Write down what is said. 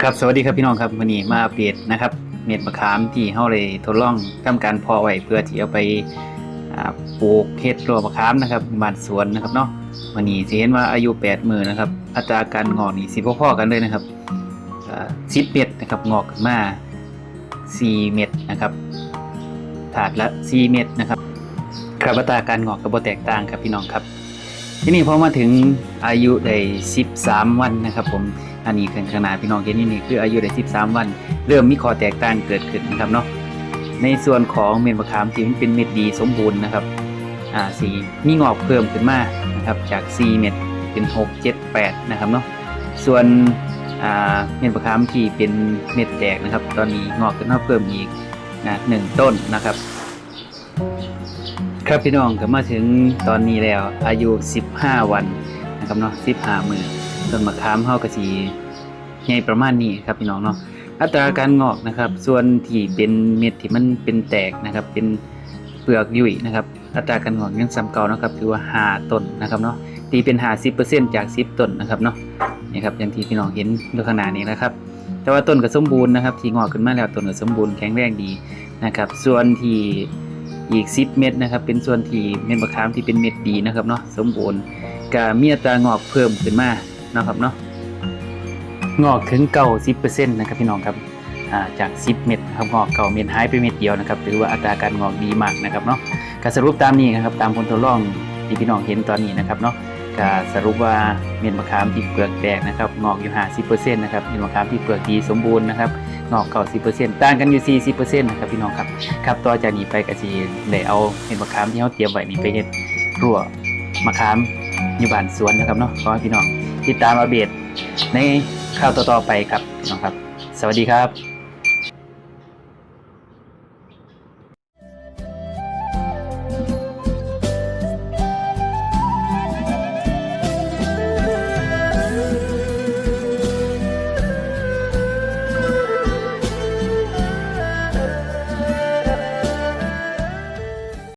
ครับสวัสดีครับพี่น้องครับวันนี้มาอัปเดตนะครับเม็ดมะขามที่เฮาเลยทดลองทำการพาะไว้เพื่อที่เอาไปปลูกเฮ็ดรัวมะขามนะครับบ้านสวนนะครับเนาะวันนี้สิเห็นว่าอายุ8มือนะครับ อัตราการงอกนี่สิพอๆกันเลยนะครับอ่า10เม็ดนะครับงอกขึ้นมา 4 เม็ดนะครับถาดละ 4 เม็ดนะครับครับอัตราการงอกก็บ่แตกต่างครับพี่น้องครับ ที่นี้พอมาถึงอายุได้ 13 วันนะครับผม อันนี้คือขนาดพี่น้องเห็นนี่นี่คืออายุได้13 วัน เริ่มมีข้อแตกต่างเกิดขึ้นนะครับเนาะในส่วนของเม็ดมะขามที่มันเป็นเม็ดดีสมบูรณ์นะครับอ่าสีมีงอกเพิ่มขึ้นมานะครับจาก 4 เม็ดเป็น 6 7 8 นะครับเนาะส่วนเม็ดมะขามที่เป็นเม็ดแตกนะครับ ตอนนี้งอกขึ้นมาเพิ่มอีกนะหนึ่งต้นนะครับ ครับพี่น้องก็มาถึงตอนนี้แล้วอายุ 15 วันนะครับเนาะ15 มือ ต้นมะขามเฮาก็สิใหญ่ประมาณนี้ครับพี่น้องเนาะอัตราการงอกนะครับ ส่วนที่เป็นเม็ดที่มันเป็นแตกนะครับ เป็นเปลือกยุ่ยนะครับ อัตราการงอกยังซ้ำเก่านะครับคือว่า5ต้นนะครับเนาะตีเป็น50%จาก10ต้นนะครับเนาะนี่ครับอย่างที่พี่น้องเห็นดูขนาดนี้นะครับ แต่ว่าต้นก็สมบูรณ์นะครับ ที่งอกขึ้นมาแล้วต้นก็สมบูรณ์แข็งแรงดีนะครับ ส่วนที่อีก10เม็ดนะครับ เป็นส่วนที่เม็ดมะขามที่เป็นเม็ดดีนะครับเนาะสมบูรณ์ก็มีอัตรางอกเพิ่มขึ้นมา นะครับเนาะงอกถึง90%นะครับพี่น้องครับจาก 10 เม็ดครับงอกเก่าเม็ดหายไปเม็ดเดียวนะครับถือว่าอัตราการงอกดีมากนะครับเนาะก็สรุปตามนี้นะครับตามผลทดลองที่พี่น้องเห็นตอนนี้นะครับเนาะก็สรุปว่าเม็ดมะขามที่เปลือกแตกนะครับงอกอยู่50%นะครับเม็ดมะขามที่เปลือกดีสมบูรณ์นะครับงอก90%ต่างกันอยู่ 40%นะครับพี่น้องครับครับต่อจากนี้ไปก็สิได้เอาเห็ดมะขามที่เราเตรียมไว้นี่ไปเฮ็ดรั่วมะขาม อยู่บ้านสวนนะครับเนาะขอให้พี่น้องติดตามอัปเดตในข่าวต่อๆไปครับน้องครับ สวัสดีครับ